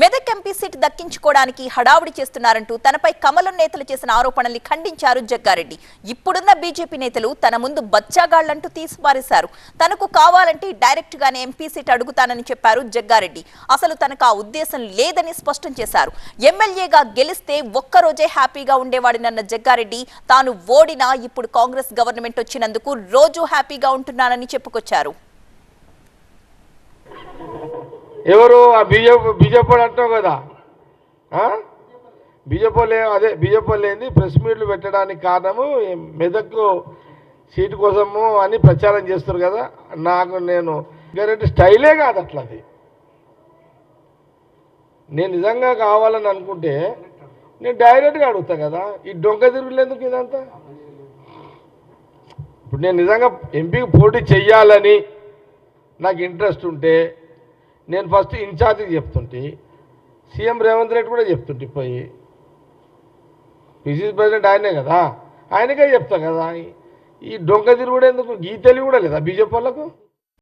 Medak MP seat దక్కించుకోవడానికి హడావుడి చేస్తున్నారంటూ తనపై కమలం నేతలు చేసిన ఆరోపణల్ని ఖండించారు జగ్గారెడ్డి. ఇప్పుడున్న బీజేపీ నేతలు తన ముందు బచ్చాగాళ్ళంటూ తీసిపారేశారు. తనకు కావాలంటే డైరెక్ట్ గానే ఎంపీ సీట్ అడుగుతానని చెప్పారు జగ్గారెడ్డి. అసలు తనకు ఆ ఉద్దేశం లేదని స్పష్టం చేశారు. ఎమ్మెల్యేగా గెలిస్తే ఒక్కరోజే హ్యాపీగా ఉండేవాడినన్న జగ్గారెడ్డి తాను ఓడినా ఇప్పుడు కాంగ్రెస్ గవర్నమెంట్ వచ్చినందుకు రోజు హ్యాపీగా ఉంటున్నానని చెప్పుకొచ్చారు. ఎవరు? ఆ బీజేపీ బీజేపీ వాడు అంటావు కదా. ఆ? బీజేపీ అదే బీజేపీ ఏంది ప్రెస్ మీట్లు పెట్టడానికి కారణము ఈ మెదక్ సీటు కోసము అని ప్రచారం చేస్తారు కదా. నాకు నేను గారెడ్డి స్టైలే కాదు అట్లా అది నేను నిజంగా కావాలని అనుకుంటే నేను డైరెక్ట్గా అడుగుతా కదా. ఈ డొంక తిరుగులేందుకు ఇదంతా? ఇప్పుడు నేను నిజంగా ఎంపీకి పోటీ చెయ్యాలని నాకు ఇంట్రెస్ట్ ఉంటే నేను ఫస్ట్ ఇన్ఛార్జికి చెప్తుంటే. సీఎం రేవంత్ రెడ్డి కూడా చెప్తుంటే పోయి. పిసిసి ప్రెసిడెంట్ ఆయనే కదా. ఆయనకే చెప్తా కదా. ఈ డొంక తిరుగుడు ఎందుకు? గీ తెలివి కూడా లేదా బీజేపీ వాళ్ళకు?